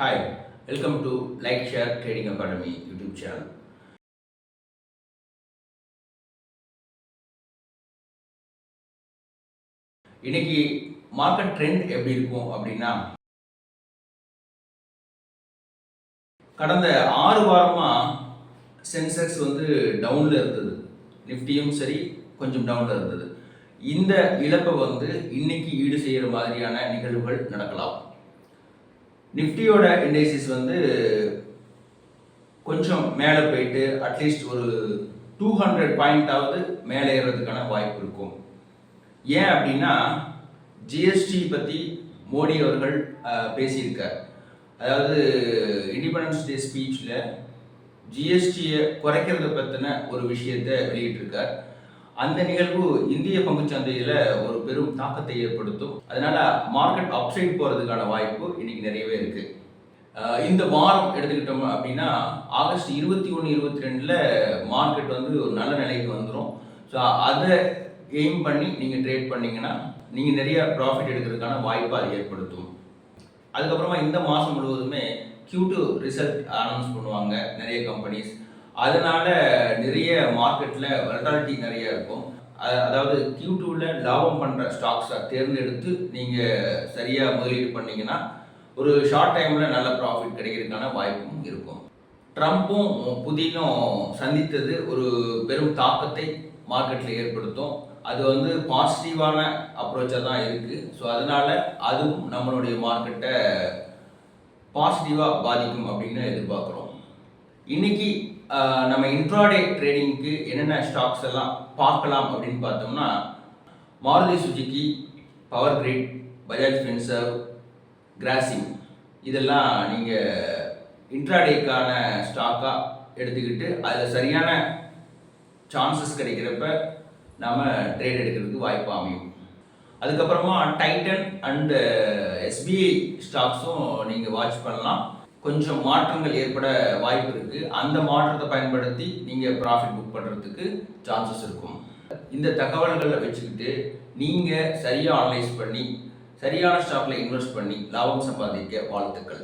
Hi welcome to like share trading academy YouTube channel இன்னைக்கு market trend எப்படி இருக்கும் அப்படின்னா கடந்த ஆறு வாரமாக சென்செக்ஸ் வந்து டவுனில் இருந்தது. நிஃப்டியும் சரி கொஞ்சம் டவுன்ல இருந்தது. இந்த இழப்பை வந்து இன்னைக்கு ஈடு செய்கிற மாதிரியான நிகழ்வுகள் நடக்கலாம். நிஃப்டியோட இண்டெக்ஸஸ் வந்து கொஞ்சம் மேலே போயிட்டு அட்லீஸ்ட் ஒரு டூ ஹண்ட்ரட் பாயிண்டாவது மேலே ஏறதுக்கான வாய்ப்பு இருக்கும். ஏன் அப்படின்னா ஜிஎஸ்டி பற்றி மோடி அவர்கள் பேசியிருக்கார். அதாவது இண்டிபெண்டன்ஸ் டே ஸ்பீச்சில் ஜிஎஸ்டியை குறைக்கிறத பற்றின ஒரு விஷயத்தை வெளியிட்டிருக்கார். அந்த நிகழ்வு இந்திய பங்குச்சந்தையில் ஒரு பெரும் தாக்கத்தை ஏற்படுத்தும். அதனால மார்க்கெட் அப்சைட் போகிறதுக்கான வாய்ப்பு இன்னைக்கு நிறையவே இருக்கு. இந்த வாரம் எடுத்துக்கிட்டோம் அப்படின்னா ஆகஸ்ட் இருபத்தி ஒன்று இருபத்தி ரெண்டில் மார்க்கெட் வந்து ஒரு நல்ல நிலைக்கு வந்துடும் ஸோ அதை எய்ம் பண்ணி நீங்கள் ட்ரேட் பண்ணீங்கன்னா நீங்கள் நிறைய ப்ராஃபிட் எடுக்கிறதுக்கான வாய்ப்பை அது ஏற்படுத்தும். அதுக்கப்புறமா இந்த மாதம் முழுவதுமே Q2 ரிசல்ட் அனௌன்ஸ் பண்ணுவாங்க நிறைய கம்பெனிஸ் அதனால நிறைய மார்க்கெட்டில் வெலட்டாலிட்டி நிறைய இருக்கும். அதாவது அதாவது Q2ல லாபம் பண்ணுற ஸ்டாக்ஸை தேர்ந்தெடுத்து நீங்கள் சரியாக முதலீடு பண்ணிங்கன்னா ஒரு ஷார்ட் டைமில் நல்ல ப்ராஃபிட் கிடைக்கிறதுக்கான வாய்ப்பும் இருக்கும். ட்ரம்ப்பும் புதினும் சந்தித்தது ஒரு பெரும் தாக்கத்தை மார்க்கெட்டில் ஏற்படுத்தும். அது வந்து பாசிட்டிவான அப்ரோச்சாக தான் இருக்குது ஸோ அதனால அதுவும் நம்மளுடைய மார்க்கெட்டை பாசிட்டிவாக பாதிக்கும் அப்படின்னு எதிர்பார்க்குறோம். இன்னைக்கு நம்ம இன்ட்ராடே ட்ரேடிங்க்கு என்னென்ன ஸ்டாக்ஸ் எல்லாம் பார்க்கலாம் அப்படின்னு பார்த்தோம்னா Maruti Suzuki Power Grid Bajaj Finserv crossing இதெல்லாம் நீங்கள் இன்ட்ராடேக்கான ஸ்டாக்காக எடுத்துக்கிட்டு அதில் சரியான சான்சஸ் கிடைக்கிறப்ப நம்ம ட்ரேட் எடுக்கிறதுக்கு வாய்ப்பு அமையும். அதுக்கப்புறமா டைட்டன் அண்டு எஸ்பிஐ ஸ்டாக்ஸும் நீங்கள் வாட்ச் பண்ணலாம். கொஞ்சம் மாற்றங்கள் ஏற்பட வாய்ப்பு இருக்குது அந்த மாற்றத்தை பயன்படுத்தி நீங்கள் ப்ராஃபிட் புக் பண்ணுறதுக்கு சான்சஸ் இருக்கும். இந்த தகவல்களை வச்சுக்கிட்டு நீங்கள் சரியாக அனலைஸ் பண்ணி சரியான ஸ்டாக்ல இன்வெஸ்ட் பண்ணி லாபம் சம்பாதிக்க வாழ்த்துக்கள்.